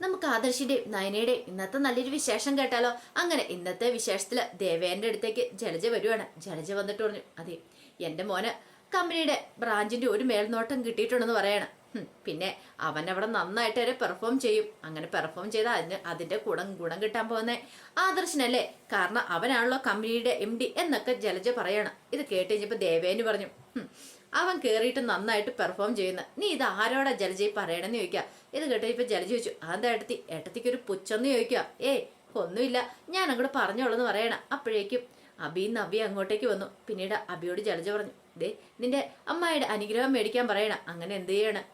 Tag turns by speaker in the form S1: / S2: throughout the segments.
S1: നമുക്ക് ആദർശിന്റെയും നയനയുടെയും ഇന്നത്തെ നല്ലൊരു വിശേഷം കേട്ടാലോ? അങ്ങനെ ഇന്നത്തെ വിശേഷത്തിൽ ദേവേന്റെ അടുത്തേക്ക് ജലജ വരുവാണ്. ജലജ വന്നിട്ട് പറഞ്ഞു അതെ എന്റെ മോന് കമ്പനിയുടെ ബ്രാഞ്ചിന്റെ ഒരു മേൽനോട്ടം കിട്ടിയിട്ടുണ്ടെന്ന് പറയണം. പിന്നെ അവൻ അവിടെ നന്നായിട്ട് വരെ പെർഫോം ചെയ്യും. അങ്ങനെ പെർഫോം ചെയ്താൽ അതിന് അതിന്റെ ഗുണം ഗുണം കിട്ടാൻ പോകുന്ന. ആദർശനല്ലേ? കാരണം അവനാണല്ലോ കമ്പനിയുടെ എം ഡി എന്നൊക്കെ ജലജ പറയണം. ഇത് കേട്ട് കഴിഞ്ഞപ്പോ ദേവേന് പറഞ്ഞു "ഹും, അവൻ കേറിയിട്ട് നന്നായിട്ട് പെർഫോം ചെയ്യുന്ന നീ ഇത് ആരോടാ ജലജി പറയണമെന്ന് ചോദിക്കുക ഇത് കേട്ടോ ഇപ്പൊ ജലജ ചോദിച്ചു അതെന്താ ഏട്ടത്തി? ഏട്ടത്തിക്ക് ഒരു പുച്ഛന്ന് ചോദിക്കുക ഏയ് ഒന്നുമില്ല. ഞാൻ അങ്ങോട്ട് പറഞ്ഞോളെന്ന് പറയണം. അപ്പോഴേക്കും അബി നബി അങ്ങോട്ടേക്ക് വന്നു. പിന്നീട് അബിയോട് ജലജ പറഞ്ഞു ദേ നിന്റെ അമ്മായിയുടെ അനുഗ്രഹം മേടിക്കാൻ പറയണം അങ്ങനെ എന്ത് ചെയ്യണം?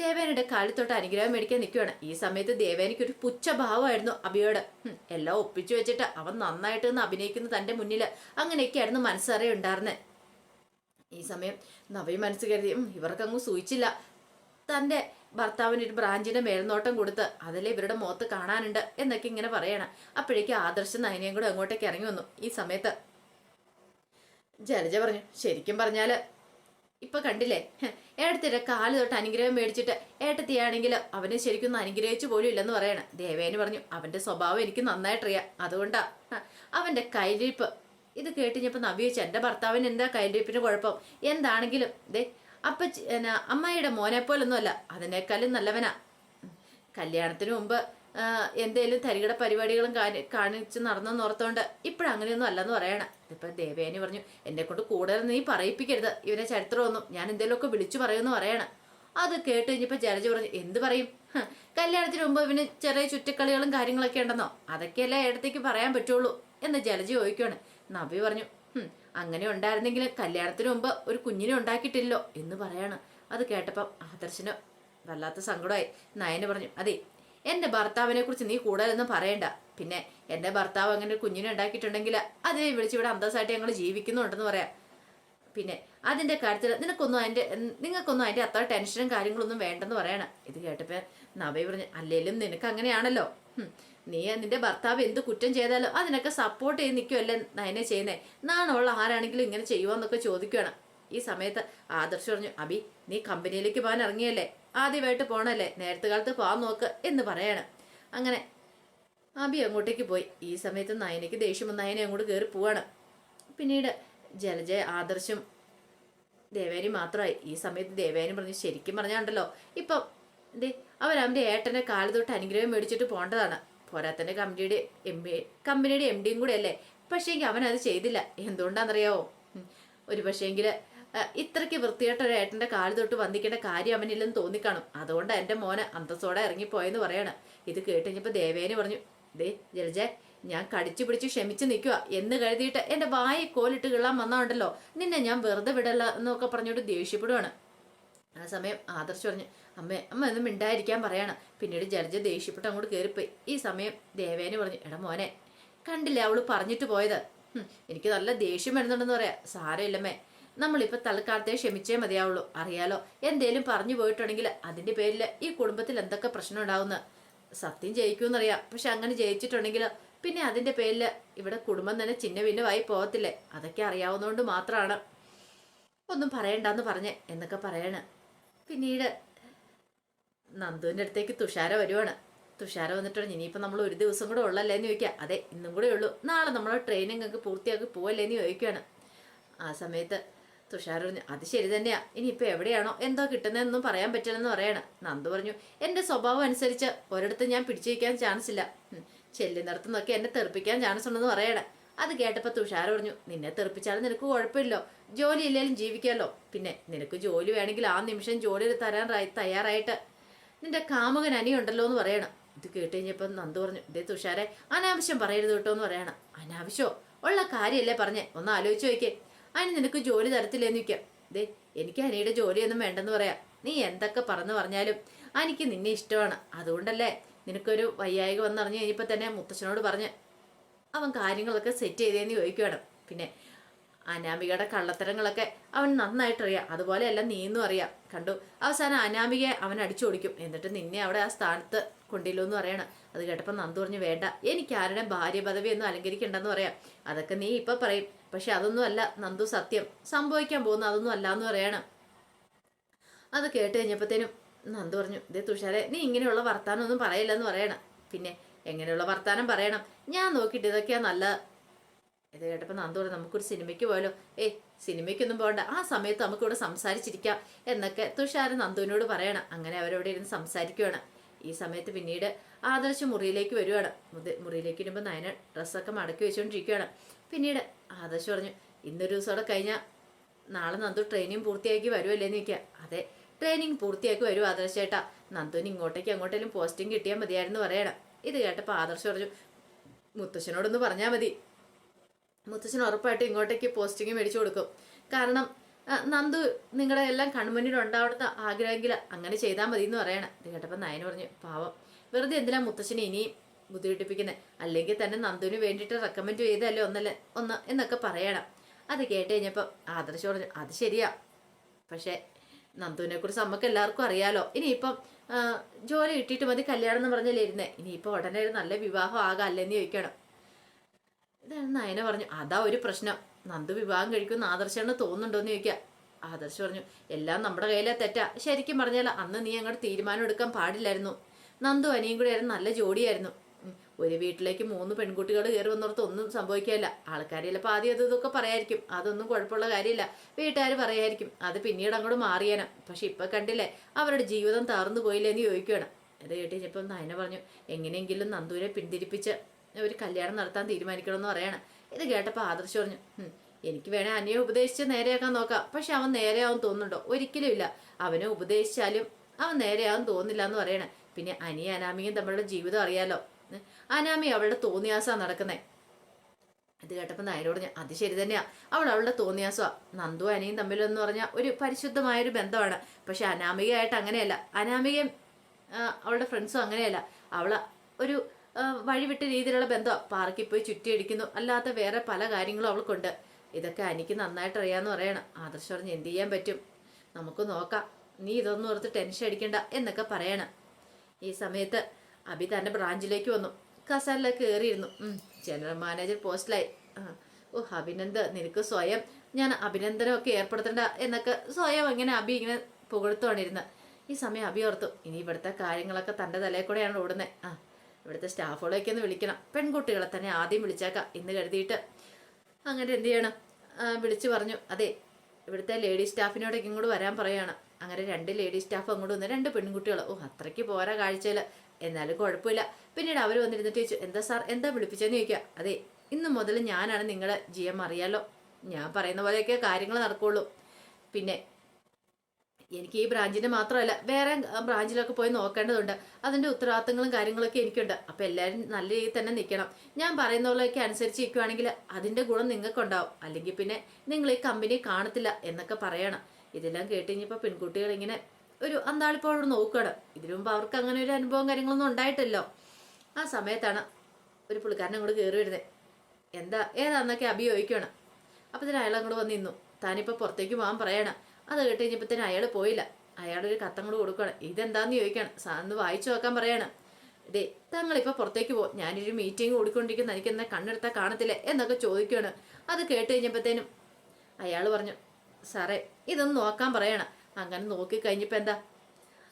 S1: ദേവേനയുടെ കാലിത്തോട്ട് അനുഗ്രഹം മേടിക്കാൻ നിൽക്കുകയാണ് ഈ സമയത്ത് ദേവേനയ്ക്ക് ഒരു പുച്ഛഭാവമായിരുന്നു അബിയോട്. എല്ലാം ഒപ്പിച്ചു വെച്ചിട്ട് അവൻ നന്നായിട്ട് നിന്ന് അഭിനയിക്കുന്നു തന്റെ മുന്നിൽ അങ്ങനെയൊക്കെയായിരുന്നു മനസ്സറിയുണ്ടായിരുന്നത് ഈ സമയം നവീ മനസ്സ് കരുതി ഇവർക്കങ്ങ് സൂചിച്ചില്ല. തന്റെ ഭർത്താവിന് ഒരു ബ്രാഞ്ചിന്റെ മേൽനോട്ടം കൊടുത്ത് അതിലെ ഇവരുടെ മുഖത്ത് കാണാനുണ്ട് എന്നൊക്കെ ഇങ്ങനെ പറയണം. അപ്പോഴേക്കും ആദർശ നയനയും കൂടെ അങ്ങോട്ടേക്ക് ഇറങ്ങി വന്നു. ഈ സമയത്ത് ജലജ പറഞ്ഞു ശരിക്കും പറഞ്ഞാൽ ഇപ്പൊ കണ്ടില്ലേ? ഏട്ടത്തിന്റെ കാൽ തൊട്ട് അനുഗ്രഹം മേടിച്ചിട്ട് ഏട്ടത്തിയാണെങ്കിൽ അവനെ ശരിക്കും അനുഗ്രഹിച്ചു പോലും ഇല്ലെന്ന് പറയണം. ദേവേന് പറഞ്ഞു അവന്റെ സ്വഭാവം എനിക്ക് നന്നായിട്ടറിയാം. അതുകൊണ്ടാ അവന്റെ കയ്യിരിപ്പ് ഇത് കേട്ടിഞ്ഞപ്പോൾ നവി ചോദിച്ചു എന്റെ ഭർത്താവിന് എന്താ കൈന്റെപ്പിന് കുഴപ്പം? എന്താണെങ്കിലും? ദേ അപ്പ അമ്മായിയുടെ മോനെ പോലൊന്നും അല്ല അതിനേക്കാളും നല്ലവനാ. കല്യാണത്തിന് മുമ്പ് എന്തേലും തരികിട പരിപാടികളും കാണി- കാണിച്ച് നടന്നെന്ന് ഓർത്തോണ്ട് ഇപ്പോഴങ്ങനെയൊന്നും അല്ലെന്ന് പറയണം. ഇപ്പൊ ദേവേനി പറഞ്ഞു എന്നെ കൊണ്ട് കൂടുതൽ നീ പറയിപ്പിക്കരുത്. ഇവനെ ചരിത്രമൊന്നും ഞാൻ എന്തേലുമൊക്കെ വിളിച്ചു പറയുമെന്ന് പറയണം. അത് കേട്ട് കഴിഞ്ഞപ്പോ ജലജ പറഞ്ഞു എന്ത് പറയും? കല്യാണത്തിന് മുമ്പ് ഇവന് ചെറിയ ചുറ്റക്കളികളും കാര്യങ്ങളൊക്കെ ഉണ്ടെന്നോ? അതൊക്കെയല്ലേ ഇടത്തേക്ക് പറയാൻ പറ്റുള്ളൂ? എന്ന് ജലജ ചോദിക്കുവാണ്. നബി പറഞ്ഞു അങ്ങനെ ഉണ്ടായിരുന്നെങ്കിൽ കല്യാണത്തിന് മുമ്പ് ഒരു കുഞ്ഞിനെ ഉണ്ടാക്കിയിട്ടില്ലോ എന്ന് പറയാണ്. അത് കേട്ടപ്പം ആദർശന് വല്ലാത്ത സങ്കടമായി. നയന് പറഞ്ഞു അതെ എന്റെ ഭർത്താവിനെ കുറിച്ച് നീ കൂടുതലൊന്നും പറയണ്ട. പിന്നെ എന്റെ ഭർത്താവ് അങ്ങനെ കുഞ്ഞിനെ ഉണ്ടാക്കിയിട്ടുണ്ടെങ്കിൽ അതിനെ വിളിച്ചിവിടെ അന്തസ്സായിട്ട് ഞങ്ങൾ ജീവിക്കുന്നുണ്ടെന്ന് പറയാം. പിന്നെ അതിന്റെ കാര്യത്തിൽ നിനക്കൊന്നും അതിന്റെ നിങ്ങൾക്കൊന്നും അതിന്റെ അത്ര ടെൻഷനും കാര്യങ്ങളൊന്നും വേണ്ടെന്ന് പറയണം. ഇത് കേട്ടപ്പോ നവി പറഞ്ഞു അല്ലേലും നിനക്ക് അങ്ങനെയാണല്ലോ നീ നിന്റെ ഭർത്താവ് എന്ത് കുറ്റം ചെയ്താലും അതിനൊക്കെ സപ്പോർട്ട് ചെയ്ത് നിൽക്കുമല്ലേ നയനെ ചെയ്യുന്നേ? നാണുള്ള ആരാണെങ്കിലും ഇങ്ങനെ ചെയ്യുമോന്നൊക്കെ ചോദിക്കുകയാണ് ഈ സമയത്ത് ആദർശ് പറഞ്ഞു അബി നീ കമ്പനിയിലേക്ക് പോകാൻ ഇറങ്ങിയല്ലേ? ആദ്യമായിട്ട് പോണല്ലേ? നേരത്തെ കാലത്ത് പോകാൻ നോക്ക് എന്ന് പറയാണ്. അങ്ങനെ അബി അങ്ങോട്ടേക്ക് പോയി. ഈ സമയത്ത് നയനയ്ക്ക് ദേഷ്യം നയനെ അങ്ങോട്ട് കയറി പോവാണ്. പിന്നീട് ജലജ ആദർശം ദേവേനി മാത്രമായി. ഈ സമയത്ത് ദേവേനി പറഞ്ഞു ശരിക്കും പറഞ്ഞാണ്ടല്ലോ. ഇപ്പം എന്തേ അവൻ അവന്റെ ഏട്ടന്റെ കാലു തൊട്ട് അനുഗ്രഹം മേടിച്ചിട്ട് പോകേണ്ടതാണ് പോരാത്തന്റെ കമ്പനിയുടെ എം കമ്പനിയുടെ എം ഡിയും കൂടെ അല്ലേ? പക്ഷേങ്കിൽ അവൻ അത് ചെയ്തില്ല. എന്തുകൊണ്ടാണെന്നറിയാവോ. ഒരു പക്ഷേങ്കിൽ ഇത്രയ്ക്ക് വൃത്തിയായിട്ട് ഒരു ഏട്ടന്റെ കാൽ തൊട്ട് വന്നിക്കേണ്ട കാര്യം അവനില്ലെന്ന് തോന്നിക്കാണും. അതുകൊണ്ട് എന്റെ മോന് അന്തസ്സോടെ ഇറങ്ങിപ്പോയെന്ന് പറയാണ്. ഇത് കേട്ടുകഴിഞ്ഞപ്പോൾ ദേവേനെ പറഞ്ഞു ദേ ജലജ ഞാൻ കടിച്ചു പിടിച്ച് ക്ഷമിച്ച് നിൽക്കുക എന്ന് കരുതിയിട്ട് എന്റെ വായി കോലിട്ട് കിള്ളാൻ വന്നതുണ്ടല്ലോ നിന്നെ ഞാൻ വെറുതെ വിടല്ല എന്നൊക്കെ പറഞ്ഞോട്ട് ദേഷ്യപ്പെടുവാണ്. ആ സമയം ആദർശ് പറഞ്ഞു അമ്മ അമ്മ ഒന്നും മിണ്ടായിരിക്കാൻ പറയണം. പിന്നീട് ജലജ ദേഷ്യപ്പെട്ട് അങ്ങോട്ട് കയറിപ്പോയി ഈ സമയം ദേവേനെ പറഞ്ഞു എടാ മോനെ കണ്ടില്ല അവൾ പറഞ്ഞിട്ട് പോയത്? എനിക്ക് നല്ല ദേഷ്യം വരുന്നുണ്ടെന്ന് പറയാം. സാരമില്ലമ്മേ. നമ്മളിപ്പോൾ തൽക്കാലത്തെ ക്ഷമിച്ചേ മതിയാവുള്ളൂ. അറിയാലോ എന്തേലും പറഞ്ഞു പോയിട്ടുണ്ടെങ്കിൽ അതിന്റെ പേരിൽ ഈ കുടുംബത്തിൽ എന്തൊക്കെ പ്രശ്നം ഉണ്ടാവുന്ന. സത്യം ജയിക്കുമെന്നറിയാം പക്ഷെ അങ്ങനെ ജയിച്ചിട്ടുണ്ടെങ്കിൽ പിന്നെ അതിന്റെ പേരിൽ ഇവിടെ കുടുംബം തന്നെ ചിന്ന ഭിന്നമായി പോകത്തില്ലേ? അതൊക്കെ അറിയാവുന്നതുകൊണ്ട് മാത്രമാണ്. ഒന്നും പറയണ്ടെന്ന് പറഞ്ഞേ എന്നൊക്കെ പറയണ്. പിന്നീട് നന്ദുവിന്റെ അടുത്തേക്ക് തുഷാര വരുവാണ്. തുഷാര വന്നിട്ട് പറഞ്ഞു ഇനിയിപ്പോൾ നമ്മൾ ഒരു ദിവസം കൂടെ ഉള്ളല്ലേ എന്ന് ചോദിക്കുക. അതെ ഇന്നും കൂടെ ഉള്ളൂ. നാളെ നമ്മൾ ട്രെയിനിങ് ഒക്കെ പൂർത്തിയാക്കി പോവല്ലേ എന്ന് ചോദിക്കുകയാണ്. ആ സമയത്ത് തുഷാർ പറഞ്ഞു അത് ശരി തന്നെയാ. ഇനിയിപ്പോൾ എവിടെയാണോ? എന്തോ കിട്ടുന്നതെന്നും പറയാൻ പറ്റില്ലെന്ന് പറയാണ്. നന്ദു പറഞ്ഞു എന്റെ സ്വഭാവം അനുസരിച്ച് ഒരിടത്ത് ഞാൻ പിടിച്ചു വയ്ക്കാൻ ചാൻസ് ഇല്ല. ഉം, ചെല്ലുന്നിടത്തുനിന്നൊക്കെ എന്നെ തെറിപ്പിക്കാൻ ചാൻസ് ഉണ്ടെന്ന് പറയണേ. അത് കേട്ടപ്പോൾ തുഷാർ പറഞ്ഞു നിന്നെ തെറിപ്പിച്ചാലും നിനക്ക് കുഴപ്പമില്ലോ. ജോലി ഇല്ലെങ്കിലും ജീവിക്കാമല്ലോ പിന്നെ നിനക്ക് ജോലി വേണമെങ്കിൽ ആ നിമിഷം ജോലി തരാൻ തയ്യാറായിട്ട് നിന്റെ കാമുകൻ അനിയുണ്ടല്ലോ എന്ന് പറയണം. ഇത് കേട്ട് കഴിഞ്ഞപ്പോൾ നന്ദു പറഞ്ഞു ഇതേ തുഷാരെ അനാവശ്യം പറയരുത് കേട്ടോ എന്ന് പറയണം. അനാവശ്യമോ ഉള്ള കാര്യമല്ലേ പറഞ്ഞേ. ഒന്ന് ആലോചിച്ച് നോക്കേ അതിന് നിനക്ക് ജോലി തരത്തില്ലേന്ന് വയ്ക്കാം ദേ എനിക്ക് അനിയുടെ ജോലിയൊന്നും വേണ്ടെന്ന് പറയാം. നീ എന്തൊക്കെ പറഞ്ഞു പറഞ്ഞാലും എനിക്ക് നിന്നെ ഇഷ്ടമാണ്. അതുകൊണ്ടല്ലേ നിനക്കൊരു വയ്യായിക വന്നറിഞ്ഞ് കഴിഞ്ഞപ്പോൾ തന്നെ മുത്തച്ഛനോട് പറഞ്ഞ് അവൻ കാര്യങ്ങളൊക്കെ സെറ്റ് ചെയ്തേന്ന് ചോദിക്കുകയാണ് പിന്നെ അനാമികയുടെ കള്ളത്തരങ്ങളൊക്കെ അവൻ നന്നായിട്ടറിയാം. അതുപോലെയല്ല നീന്നും അറിയാം. കണ്ടു? അവസാനം അനാമികയെ അവൻ അടിച്ചു ഓടിക്കും എന്നിട്ട് നിന്നെ അവിടെ ആ സ്ഥാനത്ത് കൊണ്ടില്ലോ എന്ന് പറയണം. അത് കേട്ടപ്പോൾ നന്ദു പറഞ്ഞു വേണ്ട. എനിക്ക് ആരുടെ ഭാര്യ പദവിയൊന്നും അലങ്കരിക്കണ്ടെന്ന് പറയാം. അതൊക്കെ നീ ഇപ്പൊ പറയും. പക്ഷെ അതൊന്നും അല്ല നന്ദു സത്യം. സംഭവിക്കാൻ പോകുന്ന അതൊന്നും അല്ല എന്ന് പറയണം. അത് കേട്ട് കഴിഞ്ഞപ്പോഴത്തേനും നന്ദു പറഞ്ഞു ഇതേ തുഷാരെ നീ ഇങ്ങനെയുള്ള വർത്താനം ഒന്നും പറയില്ലെന്ന് പറയണം. പിന്നെ എങ്ങനെയുള്ള വർത്താനം പറയണം? ഞാൻ നോക്കിയിട്ട് ഇതൊക്കെയാ നല്ല ഇത് കേട്ടപ്പോൾ പറഞ്ഞു നമുക്കൊരു സിനിമയ്ക്ക് പോയാലോ? ഏ സിനിമയ്ക്കൊന്നും പോകണ്ട. ആ സമയത്ത് നമുക്കിവിടെ സംസാരിച്ചിരിക്കാം. എന്നൊക്കെ തുഷാർ നന്ദുവിനോട് പറയണം. അങ്ങനെ അവരവിടെ ഇരുന്ന് സംസാരിക്കുവാണ്. ഈ സമയത്ത് പിന്നീട് ആദർശ് മുറിയിലേക്ക് വരുവാണ്. മുറിയിലേക്ക് വരുമ്പോൾ നയന ഡ്രസ്സൊക്കെ മടക്കി വെച്ചുകൊണ്ടിരിക്കുകയാണ് പിന്നീട് ആദർശ് പറഞ്ഞു ഇന്നൊരു ദിവസം അവിടെ കഴിഞ്ഞാൽ നാളെ നന്ദു ട്രെയിനിങ് പൂർത്തിയാക്കി വരുമല്ലേ എന്ന് ചോദിക്കുക അതെ ട്രെയിനിങ് പൂർത്തിയാക്കി വരും ആദർശ് ചേട്ടാ. നന്ദുവിന് ഇങ്ങോട്ടേക്ക് അങ്ങോട്ടേലും പോസ്റ്റിംഗ് കിട്ടിയാൽ മതിയായിരുന്നു പറയണം. ഇത് കേട്ടപ്പോൾ ആദർശ് പറഞ്ഞു മുത്തശ്ശനോടൊന്ന് പറഞ്ഞാൽ മതി. മുത്തച്ഛൻ ഉറപ്പായിട്ട് ഇങ്ങോട്ടേക്ക് പോസ്റ്റിംഗ് മേടിച്ചു കൊടുക്കും. കാരണം നന്ദു നിങ്ങളുടെ എല്ലാം കൺമുന്നിൽ ഉണ്ടാവുന്ന ആഗ്രഹമെങ്കിൽ അങ്ങനെ ചെയ്താൽ മതി എന്ന് പറയണം. ഇത് കേട്ടപ്പോൾ നയന് പറഞ്ഞു പാവം. വെറുതെ എന്തിനാ മുത്തച്ഛനെ ഇനിയും ബുദ്ധിമുട്ടിപ്പിക്കുന്നത് അല്ലെങ്കിൽ തന്നെ നന്ദുവിന് വേണ്ടിയിട്ട് റെക്കമെൻഡ് ചെയ്തല്ലേ ഒന്നല്ലേ ഒന്ന് എന്നൊക്കെ പറയണം. അത് കേട്ട് കഴിഞ്ഞപ്പോൾ ആദർശ് പറഞ്ഞു അത് ശരിയാ. പക്ഷേ നന്ദുവിനെ കുറിച്ച് നമുക്ക് എല്ലാവർക്കും അറിയാലോ. ഇനിയിപ്പം ജോലി കിട്ടിയിട്ട് മതി കല്യാണം എന്ന് പറഞ്ഞല്ലേ ഇരുന്നേ. ഇനിയിപ്പോൾ ഉടനെ ഒരു നല്ല വിവാഹം ആകാം അല്ലെന്ന് ചോദിക്കണം ഇതാണ് നയന പറഞ്ഞു അതാ ഒരു പ്രശ്നം. നന്ദു വിവാഹം കഴിക്കുമെന്ന് തോന്നുന്നുണ്ടോ എന്ന് ചോദിക്കുക ആദർശ് പറഞ്ഞു എല്ലാം നമ്മുടെ കയ്യിലെ തെറ്റാ. ശരിക്കും പറഞ്ഞാൽ അന്ന് നീ അങ്ങോട്ട് തീരുമാനം എടുക്കാൻ പാടില്ലായിരുന്നു. നന്ദു അനിയും കൂടെ ആയിരുന്നു നല്ല ജോഡിയായിരുന്നു. ഒരു വീട്ടിലേക്ക് മൂന്ന് പെൺകുട്ടികൾ കയറി വന്നോർത്ത് ഒന്നും സംഭവിക്കില്ല ആൾക്കാർ ചിലപ്പോൾ ആദ്യം അത് ഇതൊക്കെ പറയായിരിക്കും. അതൊന്നും കുഴപ്പമുള്ള കാര്യമില്ല. വീട്ടുകാർ പറയായിരിക്കും. അത് പിന്നീട് അങ്ങോട്ട് മാറിയാനും. പക്ഷെ ഇപ്പൊ കണ്ടില്ലേ അവരുടെ ജീവിതം തകർന്നു പോയില്ലേ എന്ന് ചോദിക്കുകയാണ് അത് കേട്ട് കഴിഞ്ഞപ്പോൾ നയന പറഞ്ഞു എങ്ങനെയെങ്കിലും നന്ദുവിനെ പിന്തിരിപ്പിച്ച് ഒരു കല്യാണം നടത്താൻ തീരുമാനിക്കണമെന്ന് പറയാണ്. ഇത് കേട്ടപ്പോൾ ആദർശ് പറഞ്ഞു എനിക്ക് വേണേ അനിയെ ഉപദേശിച്ച് നേരെയാക്കാൻ നോക്കാം. പക്ഷെ അവൻ നേരെയാവും തോന്നുന്നുണ്ടോ? ഒരിക്കലും ഇല്ല. അവനെ ഉപദേശിച്ചാലും അവൻ നേരെയാവും തോന്നില്ല എന്ന് പറയണേ. പിന്നെ അനിയ അനാമിയും തമ്മിലുള്ള ജീവിതം അറിയാലോ. അനാമി അവളുടെ തോന്നിയാസാ നടക്കുന്നേ. ഇത് കേട്ടപ്പോൾ നായരോട് ഞാൻ അത് ശരി തന്നെയാ. അവൾ അവളുടെ തോന്നിയാസോ നന്ദു അനിയും തമ്മിലെന്ന് പറഞ്ഞാൽ ഒരു പരിശുദ്ധമായൊരു ബന്ധമാണ്. പക്ഷെ അനാമികയായിട്ട് അങ്ങനെയല്ല. അനാമികയും അവളുടെ ഫ്രണ്ട്സും അങ്ങനെയല്ല. അവൾ ഒരു വഴിവിട്ട രീതിയിലുള്ള ബന്ധം പാർക്കിൽ പോയി ചുറ്റിയടിക്കുന്നു. അല്ലാത്ത വേറെ പല കാര്യങ്ങളും അവൾക്കുണ്ട്. ഇതൊക്കെ എനിക്ക് നന്നായിട്ട് അറിയാന്ന് പറയണം. ആദർശ് പറഞ്ഞ് എന്ത് ചെയ്യാൻ പറ്റും? നമുക്ക് നോക്കാം. നീ ഇതൊന്നും ഓർത്ത് ടെൻഷൻ അടിക്കണ്ട എന്നൊക്കെ പറയണം. ഈ സമയത്ത് അഭി തന്റെ ബ്രാഞ്ചിലേക്ക് വന്നു. കസാലിലെ കയറിയിരുന്നു. General manager പോസ്റ്റിലായി. ഓ അഭിനന്ദ നിനക്ക് സ്വയം ഞാൻ അഭിനന്ദനമൊക്കെ ഏർപ്പെടുത്തണ്ട എന്നൊക്കെ സ്വയം അങ്ങനെ അഭി ഇങ്ങനെ പുകഴ്ത്തുവാണിരുന്നത് ഈ സമയം അഭി ഓർത്തു. ഇനി ഇവിടുത്തെ കാര്യങ്ങളൊക്കെ തന്റെ തലയിൽ കൂടെയാണ് ഓടുന്നത് ആ ഇവിടുത്തെ സ്റ്റാഫുകളെയൊക്കെ ഒന്ന് വിളിക്കണം. പെൺകുട്ടികളെ തന്നെ ആദ്യം വിളിച്ചേക്കാം എന്ന് കരുതിയിട്ട്. അങ്ങനെ എന്ത് ചെയ്യണം? വിളിച്ചു പറഞ്ഞു. അതെ ഇവിടുത്തെ ലേഡി സ്റ്റാഫിനോടൊക്കെ ഇങ്ങോട്ട് വരാൻ പറയാണ്. അങ്ങനെ രണ്ട് ലേഡി സ്റ്റാഫ് അങ്ങോട്ട് വന്ന് രണ്ട് പെൺകുട്ടികൾ ഓ അത്രയ്ക്ക് പോരാ കാഴ്ചയിൽ എന്നാലും കുഴപ്പമില്ല. പിന്നീട് അവർ വന്നിരുന്നിട്ട് ചോദിച്ചു എന്താ സാർ? എന്താ വിളിപ്പിച്ചെന്ന് ചോദിക്കുക അതെ ഇന്ന് മുതൽ ഞാനാണ് നിങ്ങളെ ജി എം അറിയാലോ. ഞാൻ പറയുന്ന പോലെയൊക്കെ കാര്യങ്ങൾ നടക്കുള്ളൂ. പിന്നെ എനിക്ക് ഈ ബ്രാഞ്ചിന്റെ മാത്രമല്ല വേറെ ബ്രാഞ്ചിലൊക്കെ പോയി നോക്കേണ്ടതുണ്ട്. അതിന്റെ ഉത്തരവാദിത്തങ്ങളും കാര്യങ്ങളൊക്കെ എനിക്കുണ്ട്. അപ്പൊ എല്ലാവരും നല്ല രീതിയിൽ തന്നെ നിൽക്കണം. ഞാൻ പറയുന്ന പോലെയൊക്കെ അനുസരിച്ച് നിൽക്കുവാണെങ്കിൽ അതിന്റെ ഗുണം നിങ്ങൾക്കുണ്ടാവും. അല്ലെങ്കിൽ പിന്നെ നിങ്ങൾ ഈ കമ്പനി കാണത്തില്ല എന്നൊക്കെ പറയണം. ഇതെല്ലാം കേട്ട് കഴിഞ്ഞപ്പോൾ പെൺകുട്ടികൾ ഇങ്ങനെ ഒരു അന്താളിപ്പോട് നോക്കുകയാണ്. ഇതിനു മുമ്പ് അവർക്ക് അങ്ങനെ ഒരു അനുഭവം കാര്യങ്ങളൊന്നും ഉണ്ടായിട്ടല്ലോ. ആ സമയത്താണ് ഒരു പുള്ളിക്കാരൻ അങ്ങോട്ട് കയറി വരുന്നത് എന്താ ഏതാന്നൊക്കെ അഭിയോഗിക്കണം അപ്പോൾ ഇതിന് അയാൾ അങ്ങോട്ട് വന്ന് നിന്നു. താനിപ്പോൾ പുറത്തേക്ക് പോകാൻ പറയണം. അത് കേട്ട് അയാൾ പോയില്ല. അയാളൊരു കത്തം കൂടെ കൊടുക്കണം ഇതെന്താന്ന് ചോദിക്കണം. സാറിന് വായിച്ചു നോക്കാൻ പറയാണ്. ദേ തങ്ങളിപ്പോൾ പുറത്തേക്ക് പോകും ഞാനൊരു മീറ്റിംഗ് ഓടിക്കൊണ്ടിരിക്കുന്ന. എനിക്ക് എന്നാ കണ്ണെടുത്താൽ കാണത്തില്ല എന്നൊക്കെ ചോദിക്കുകയാണ്. അത് കേട്ട് അയാൾ പറഞ്ഞു സാറേ ഇതൊന്ന് നോക്കാൻ പറയണം. അങ്ങനെ നോക്കി കഴിഞ്ഞപ്പോൾ എന്താ?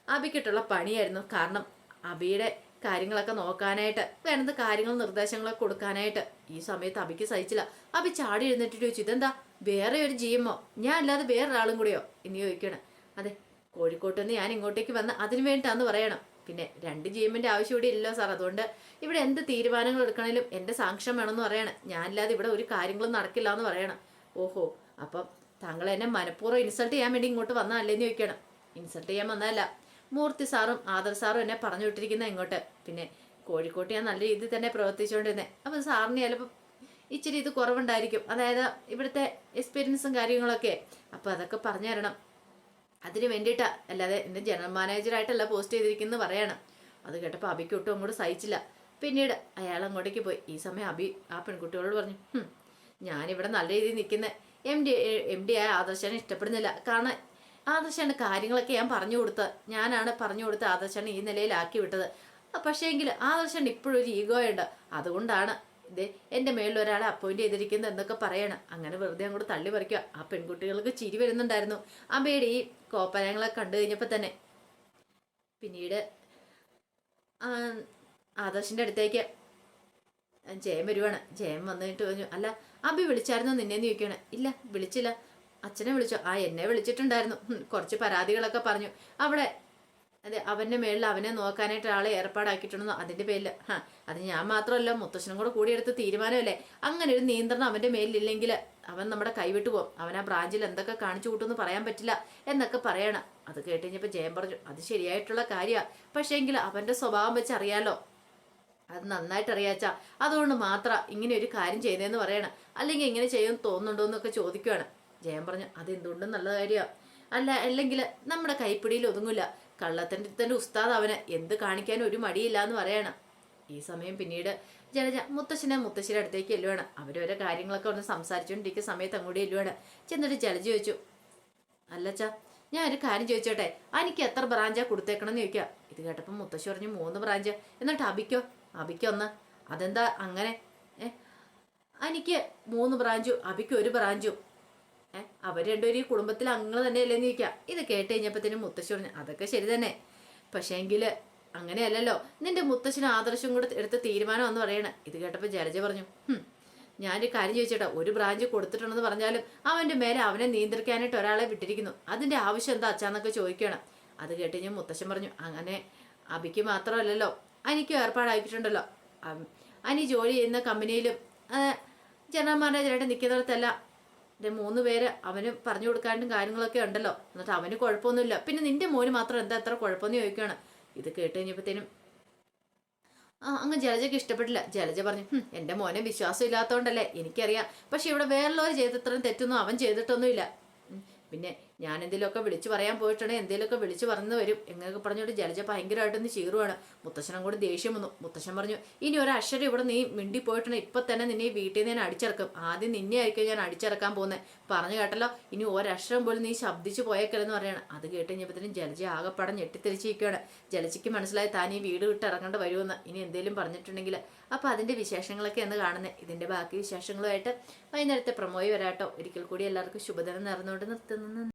S1: അബിക്കിട്ടുള്ള പണിയായിരുന്നു. കാരണം അബിയുടെ കാര്യങ്ങളൊക്കെ നോക്കാനായിട്ട് വേണ്ടത് കാര്യങ്ങൾ നിർദ്ദേശങ്ങളൊക്കെ കൊടുക്കാനായിട്ട്. ഈ സമയത്ത് അബിക്ക് സഹിച്ചില്ല. അബി ചാടി എഴുന്നേറ്റിട്ട് ചോദിച്ചു ഇതെന്താ? വേറെ ഒരു ജിഎമ്മോ ഞാൻ അല്ലാതെ വേറൊരാളും കൂടിയോ? ഇനി ചോദിക്കണം അതെ കോഴിക്കോട്ട് നിന്ന് ഞാൻ ഇങ്ങോട്ടേക്ക് വന്ന് അതിനു വേണ്ടിയിട്ടാന്ന് പറയണം. പിന്നെ രണ്ട് ജി ആവശ്യം ഇവിടെ ഇല്ലല്ലോ സാർ. അതുകൊണ്ട് ഇവിടെ എന്ത് തീരുമാനങ്ങൾ എടുക്കണേലും എന്റെ സാക്ഷ്യം വേണമെന്ന് പറയണം. ഞാനില്ലാതെ ഇവിടെ ഒരു കാര്യങ്ങളും നടക്കില്ല എന്ന് പറയണം. ഓഹോ അപ്പം താങ്കൾ എന്നെ മനഃപൂർവം ഇൻസൾട്ട് ചെയ്യാൻ വേണ്ടി ഇങ്ങോട്ട് വന്നതല്ലേന്ന് ചോദിക്കണം ഇൻസൾട്ട് ചെയ്യാൻ വന്നതല്ല. മൂർത്തി സാറും ആദർ സാറും എന്നെ പറഞ്ഞു വിട്ടിരിക്കുന്ന ഇങ്ങോട്ട്. പിന്നെ കോഴിക്കോട്ട് ഞാൻ നല്ല രീതിയിൽ തന്നെ പ്രവർത്തിച്ചുകൊണ്ടിരുന്നത് അപ്പം സാറിന് ചിലപ്പോൾ ഇച്ചിരി ഇത് കുറവുണ്ടായിരിക്കും. അതായത് ഇവിടുത്തെ എക്സ്പീരിയൻസും കാര്യങ്ങളൊക്കെ. അപ്പോൾ അതൊക്കെ പറഞ്ഞു തരണം. അതിന് വേണ്ടിയിട്ടാണ് അല്ലാതെ എന്റെ ജനറൽ മാനേജറായിട്ടല്ല പോസ്റ്റ് ചെയ്തിരിക്കുന്നത് പറയണം. അത് കേട്ടപ്പോൾ അബിക്ക് ഒട്ടും അങ്ങോട്ട് സഹിച്ചില്ല. പിന്നീട് അയാൾ അങ്ങോട്ടേക്ക് പോയി. ഈ സമയം അബി ആ പെൺകുട്ടികളോട് പറഞ്ഞു "ഹും, ഞാനിവിടെ നല്ല രീതിയിൽ നിൽക്കുന്ന. എം ഡി എം ഡി ആയ ആദർശനെ ഇഷ്ടപ്പെടുന്നില്ല. കാരണം ആദർശാണ് കാര്യങ്ങളൊക്കെ ഞാൻ പറഞ്ഞു കൊടുത്ത ഞാനാണ് പറഞ്ഞു കൊടുത്ത ആദർശാണ് ഈ നിലയിലാക്കി വിട്ടത്. പക്ഷേ എങ്കിൽ ആദർശന് ഇപ്പോഴും ഒരു ഈഗോ ഉണ്ട് അതുകൊണ്ടാണ് ഇതേ എന്റെ മേളിൽ ഒരാളെ അപ്പോയിന്റ് ചെയ്തിരിക്കുന്നത് എന്നൊക്കെ പറയണം. അങ്ങനെ വെറുതെ അങ്ങോട്ട് തള്ളി പറിക്കുക. ആ പെൺകുട്ടികൾക്ക് ചിരി വരുന്നുണ്ടായിരുന്നു. അമ്മയുടെ ഈ കോപ്പനങ്ങളെ കണ്ടു കഴിഞ്ഞപ്പോൾ തന്നെ. പിന്നീട് ആ, ആദർശിന്റെ അടുത്തേക്ക് ജയം വരുവാണ്. ജയം വന്നിട്ട് പറഞ്ഞു അല്ല അബി വിളിച്ചായിരുന്നോ നിന്നെന്ന് ചോദിക്കുകയാണ്. ഇല്ല വിളിച്ചില്ല. അച്ഛനെ വിളിച്ചു. ആ എന്നെ വിളിച്ചിട്ടുണ്ടായിരുന്നു. കുറച്ച് പരാതികളൊക്കെ പറഞ്ഞു. അവിടെ അതെ അവന്റെ മേളിൽ അവനെ നോക്കാനായിട്ട് ആളെ ഏർപ്പാടാക്കിയിട്ടുണ്ടെന്നോ അതിന്റെ പേരിൽ. ഹാ അത് ഞാൻ മാത്രമല്ല മുത്തശ്ശനും കൂടെ കൂടിയെടുത്ത് തീരുമാനമല്ലേ? അങ്ങനെ ഒരു നിയന്ത്രണം അവന്റെ മേലിലില്ലെങ്കിൽ അവൻ നമ്മുടെ കൈവിട്ടു പോകും. അവൻ ആ ബ്രാഞ്ചിൽ എന്തൊക്കെ കാണിച്ചു കൂട്ടുമെന്ന് പറയാൻ പറ്റില്ല എന്നൊക്കെ പറയണം. അത് കേട്ട് കഴിഞ്ഞപ്പോൾ ജയം പറഞ്ഞു അത് ശരിയായിട്ടുള്ള കാര്യമാണ് പക്ഷേ പക്ഷേങ്കിൽ അവന്റെ സ്വഭാവം വെച്ച് അറിയാലോ. അത് നന്നായിട്ട് അറിയാച്ച അതുകൊണ്ട് മാത്രം ഇങ്ങനെ ഒരു കാര്യം ചെയ്തതെന്ന് പറയണം. അല്ലെങ്കിൽ ഇങ്ങനെ ചെയ്യുമെന്ന് തോന്നുന്നുണ്ടോ എന്നൊക്കെ ചോദിക്കുവാണ്. ജയൻ പറഞ്ഞു അതെന്തുകൊണ്ടും നല്ല കാര്യമാണ് അല്ല അല്ലെങ്കിൽ നമ്മുടെ കൈപ്പിടിയിൽ ഒതുങ്ങില്ല കള്ളത്തിന്റെ തന്നെ ഉസ്താദ് അവന് എന്ത് കാണിക്കാനും ഒരു മടിയില്ല എന്ന് പറയണം. ഈ സമയം പിന്നീട് ജലജ മുത്തശ്ശനെ മുത്തശ്ശിയുടെ അടുത്തേക്ക് എല്ലുവാണ് അവരവരെ കാര്യങ്ങളൊക്കെ ഒന്ന് സംസാരിച്ചുകൊണ്ടിരിക്കുന്ന സമയത്ത് അങ്ങോട്ട് എല്ലുവാണ് ചെന്നിട്ട് ജലജ ചോദിച്ചു അല്ലച്ചാ ഞാൻ ഒരു കാര്യം ചോദിച്ചോട്ടെ? എനിക്ക് എത്ര ബ്രാഞ്ചാ കൊടുത്തേക്കണം എന്ന് ചോദിക്കുക ഇത് കേട്ടപ്പോൾ മുത്തശ്ശി പറഞ്ഞു മൂന്ന് ബ്രാഞ്ച്. എന്നിട്ട് അബിക്കോ അബിക്കോ ഒന്ന്. അതെന്താ അങ്ങനെ? എനിക്ക് മൂന്ന് ബ്രാഞ്ചും അബിക്ക് ഒരു ബ്രാഞ്ചും. ഏ? അവർ രണ്ടുപേരും ഈ കുടുംബത്തിൽ അംഗങ്ങൾ തന്നെയല്ലേന്ന് ചോദിക്കുക ഇത് കേട്ട് കഴിഞ്ഞപ്പോഴത്തേനും മുത്തശ്ശി പറഞ്ഞു അതൊക്കെ ശരി തന്നെ. പക്ഷേങ്കിൽ അങ്ങനെയല്ലല്ലോ. നിന്റെ മുത്തശ്ശനും ആദർശം കൂടെ എടുത്ത തീരുമാനം എന്ന് പറയണേ. ഇത് കേട്ടപ്പോൾ ജലജ പറഞ്ഞു "ഹും, ഞാനൊരു കാര്യം ചോദിച്ചേട്ടാ. ഒരു ബ്രാഞ്ച് കൊടുത്തിട്ടുണ്ടെന്ന് പറഞ്ഞാലും അവന്റെ മേലെ അവനെ നിയന്ത്രിക്കാനായിട്ട് ഒരാളെ വിട്ടിരിക്കുന്നു. അതിന്റെ ആവശ്യം എന്താ അച്ഛാന്നൊക്കെ ചോദിക്കണം. അത് കേട്ട് ഞാൻ മുത്തശ്ശൻ പറഞ്ഞു അങ്ങനെ അബിക്ക് മാത്രമല്ലല്ലോ. അനിക്കും ഏർപ്പാടാക്കിയിട്ടുണ്ടല്ലോ അനി ജോലി ചെയ്യുന്ന കമ്പനിയിലും ജനറൽ മാനേജറായിട്ട് നിൽക്കുന്നിടത്തല്ല എന്റെ മൂന്ന് പേര് അവന് പറഞ്ഞു കൊടുക്കാനും കാര്യങ്ങളൊക്കെ ഉണ്ടല്ലോ. എന്നിട്ട് അവന് കുഴപ്പമൊന്നുമില്ല. പിന്നെ നിന്റെ മോന് മാത്രം എന്താ എത്ര കുഴപ്പമെന്ന് ചോദിക്കുകയാണ് ഇത് കേട്ട് കഴിഞ്ഞപ്പോഴത്തേനും ആ അങ്ങ് ജലജയ്ക്ക് ഇഷ്ടപ്പെട്ടില്ല. ജലജ പറഞ്ഞു എന്റെ മോനെ വിശ്വാസം ഇല്ലാത്തതുകൊണ്ടല്ലേ എനിക്കറിയാം. പക്ഷെ ഇവിടെ വേറുള്ളവർ ചെയ്തത്രയും തെറ്റൊന്നും അവൻ ചെയ്തിട്ടൊന്നുമില്ല. പിന്നെ ഞാൻ എന്തെങ്കിലുമൊക്കെ വിളിച്ചു പറയാൻ പോയിട്ടുണ്ടെങ്കിൽ എന്തെങ്കിലുമൊക്കെ വിളിച്ചു പറഞ്ഞു വരും. എങ്ങനെയൊക്കെ പറഞ്ഞുകൊണ്ട് ജലജ ഭയങ്കരമായിട്ടൊന്ന് ചീറുവാണ്. മുത്തശ്ശനും കൂടെ ദേഷ്യം വന്നു. മുത്തശ്ശൻ പറഞ്ഞു ഇനി ഒരു അക്ഷരം ഇവിടെ നീ മിണ്ടി പോയിട്ടുണ്ടെങ്കിൽ ഇപ്പൊ തന്നെ നിന്നെ വീട്ടിൽ നിന്ന് അടിച്ചിറക്കും. ആദ്യം നിന്നെ ആയിരിക്കും ഞാൻ അടിച്ചിറക്കാൻ പോകുന്നത് പറഞ്ഞു കേട്ടല്ലോ ഇനി ഒരക്ഷരം പോലും നീ ശബ്ദിച്ചു പോയേക്കലെന്ന് പറയണം. അത് കേട്ട് കഴിഞ്ഞപ്പോഴത്തേനും ജലജ ആകെപ്പാടം ഞെട്ടിത്തെരിച്ചിരിക്കുകയാണ് ജലജയ്ക്ക് മനസ്സിലായി താൻ ഈ വീട് വിട്ട് ഇറങ്ങേണ്ട വരുമെന്ന്. ഇനി എന്തെങ്കിലും പറഞ്ഞിട്ടുണ്ടെങ്കിൽ അപ്പോൾ അതിന്റെ വിശേഷങ്ങളൊക്കെ എന്ന് കാണുന്നത് ഇതിന്റെ ബാക്കി വിശേഷങ്ങളുമായിട്ട് വൈകുന്നേരത്തെ പ്രമോയി വരാട്ടോ. ഒരിക്കൽ കൂടി എല്ലാവർക്കും ശുഭദിനം നേർന്നുകൊണ്ട് നിർത്തുന്നു.